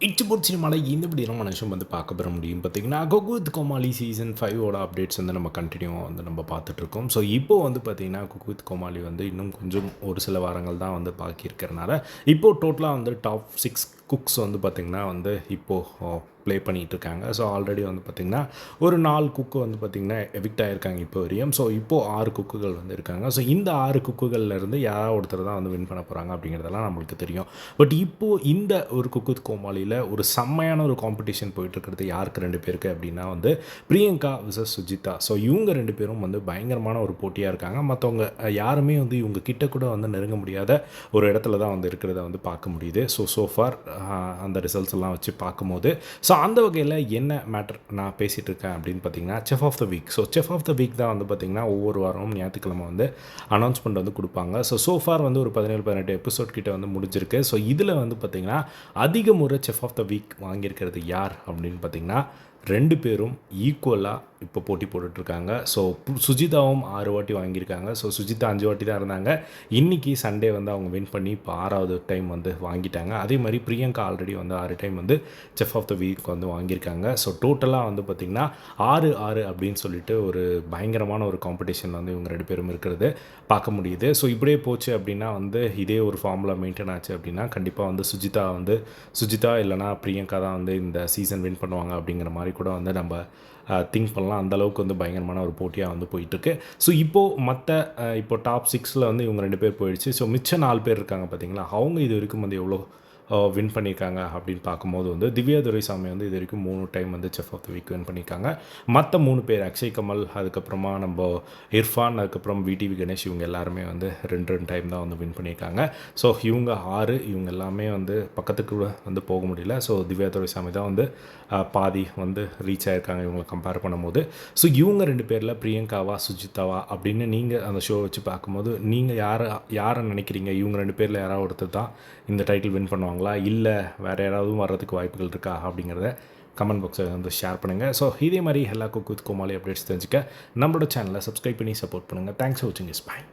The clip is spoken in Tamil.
இச்சுபோட் சினிமாவில் இந்த இப்படியான மனுஷன் வந்து பார்க்க பெற முடியும் பார்த்தீங்கன்னா குகுத் கோமாளி சீசன் ஃபைவோட அப்டேட்ஸ் வந்து நம்ம கண்டினியூவாக வந்து நம்ம பார்த்துட்ருக்கோம் ஸோ இப்போது வந்து பார்த்திங்கன்னா குகுத் கோமாளி வந்து இன்னும் கொஞ்சம் ஒரு சில வாரங்கள் தான் வந்து பாக்கி இருக்கிறனால. இப்போது டோட்டலாக வந்து டாப் சிக்ஸ் குக்ஸ் வந்து பார்த்திங்கன்னா வந்து இப்போது ப்ளே பண்ணிகிட்டு இருக்காங்க ஸோ ஆல்ரெடி வந்து பார்த்திங்கன்னா ஒரு நாலு குக்கு வந்து பார்த்திங்கன்னா எவிக்ட் ஆகிருக்காங்க இப்போ வரையும். ஸோ இப்போது ஆறு குக்குகள் வந்து இருக்காங்க. ஸோ இந்த ஆறு குக்குகள்லேருந்து யாராவது ஒருத்தர் தான் வந்து வின் பண்ண போகிறாங்க அப்படிங்கிறதெல்லாம் நம்மளுக்கு தெரியும். பட் இப்போது இந்த ஒரு குக்கு கோமாளியில் ஒரு செம்மையான ஒரு காம்படிஷன் போயிட்டுருக்கிறது யாருக்கு ரெண்டு பேருக்கு அப்படின்னா வந்து பிரியங்கா விசஸ் சுஜிதா. ஸோ இவங்க ரெண்டு பேரும் வந்து பயங்கரமான ஒரு போட்டியாக இருக்காங்க. மற்றவங்க யாருமே வந்து இவங்க கிட்ட கூட வந்து நெருங்க முடியாத ஒரு இடத்துல தான் வந்து இருக்கிறத வந்து பார்க்க முடியுது. ஸோ சோஃபார் அந்த ரிசல்ட்ஸ் எல்லாம் வச்சு பார்க்கும்போது. ஸோ அந்த வகையில் என்ன மேட்டர் நான் பேசிகிட்டு இருக்கேன் அப்படின்னு பார்த்தீங்கன்னா chef of the week so chef of the week தான் வந்து பார்த்திங்கன்னா ஒவ்வொரு வாரமும் ஞாயிற்றுக்கிழமை வந்து அனௌன்ஸ்மெண்ட் வந்து கொடுப்பாங்க. ஸோ சோஃபார் வந்து ஒரு பதினேழு பதினெட்டு எபிசோட் கிட்ட வந்து முடிஞ்சிருக்கு. ஸோ இதில் வந்து பார்த்திங்கன்னா அதிக முறை செஃப் ஆஃப் த வீக் வாங்கியிருக்கிறது யார் அப்படின்னு பார்த்திங்கன்னா ரெண்டு பேரும் ஈக்குவலாக இப்போ போட்டி போட்டுட்ருக்காங்க. ஸோ சுஜிதாவும் ஆறு வாட்டி வாங்கியிருக்காங்க. ஸோ சுஜிதா அஞ்சு வாட்டி தான் இருந்தாங்க. இன்றைக்கி சண்டே வந்து அவங்க வின் பண்ணி இப்போ ஆறாவது டைம் வந்து வாங்கிட்டாங்க. அதே மாதிரி பிரியங்கா ஆல்ரெடி வந்து ஆறு டைம் வந்து செஃப் ஆஃப் த வீக் வந்து வாங்கியிருக்காங்க. ஸோ டோட்டலாக வந்து பார்த்திங்கன்னா ஆறு ஆறு அப்படின்னு சொல்லிட்டு ஒரு பயங்கரமான ஒரு காம்படிஷன் வந்து இவங்க ரெண்டு பேரும் இருக்கிறது பார்க்க முடியுது. ஸோ இப்படியே போச்சு அப்படின்னா வந்து இதே ஒரு ஃபார்முலா மெயின்டைன் ஆச்சு அப்படின்னா கண்டிப்பாக வந்து சுஜிதா வந்து சுஜிதா இல்லைனா பிரியங்கா தான் வந்து இந்த சீசன் வின் பண்ணுவாங்க அப்படிங்கிற மாதிரி கூட வந்து நம்ம திங்க் பண்ணலாம். அந்தளவுக்கு வந்து பயங்கரமான ஒரு போட்டியாக வந்து போயிட்டுருக்கு. ஸோ இப்போது மற்ற இப்போ டாப் சிக்ஸில் வந்து இவங்க ரெண்டு பேர் போயிடுச்சு. ஸோ மிச்சம் நாலு பேர் இருக்காங்க பார்த்தீங்களா அவங்க இது வரைக்கும் வந்து எவ்வளோ வின் பண்ணியிருக்காங்க அப்படின்னு பார்க்கும்போது வந்து திவ்யா துரைசாமி வந்து இது வரைக்கும் மூணு டைம் வந்து chef of the week win பண்ணியிருக்காங்க. மற்ற மூணு பேர் அக்ஷய் கமல் அதுக்கப்புறமா நம்ம இர்ஃபான் அதுக்கப்புறம் விடிவி கணேஷ் இவங்க எல்லாருமே வந்து ரெண்டு ரெண்டு டைம் தான் வந்து வின் பண்ணியிருக்காங்க. ஸோ இவங்க ஆறு இவங்க எல்லாமே வந்து பக்கத்துக்கு வந்து போக முடியல. ஸோ திவ்யா துரைசாமி தான் வந்து பாதி வந்து ரீச் ஆகிருக்காங்க இவங்களை கம்பேர் பண்ணும்போது. ஸோ இவங்க ரெண்டு பேரில் பிரியங்காவா சுஜிதாவா அப்படின்னு நீங்கள் அந்த ஷோ வச்சு பார்க்கும்போது நீங்கள் யாரை யாரை நினைக்கிறீங்க? இவங்க ரெண்டு பேரில் யாராவது ஒருத்தர் தான் இந்த டைட்டில் வின் பண்ணுவாங்க பண்ணுவாங்களா இல்லை வேறு யாராவது வர்றதுக்கு வாய்ப்புகள் இருக்கா? அப்படிங்கிறத கமெண்ட் பாக்ஸை வந்து ஷேர் பண்ணுங்கள் ஸோ இதே மாதிரி எல்லா குக் வித் கோமாளி அப்டேட்ஸ் தெரிஞ்சுக்க நம்மளோட சேனலை சப்ஸ்கிரைப் பண்ணி சப்போர்ட் பண்ணுங்கள் தேங்க்ஸ் ஃபார் வாட்சிங் இஸ் பாய்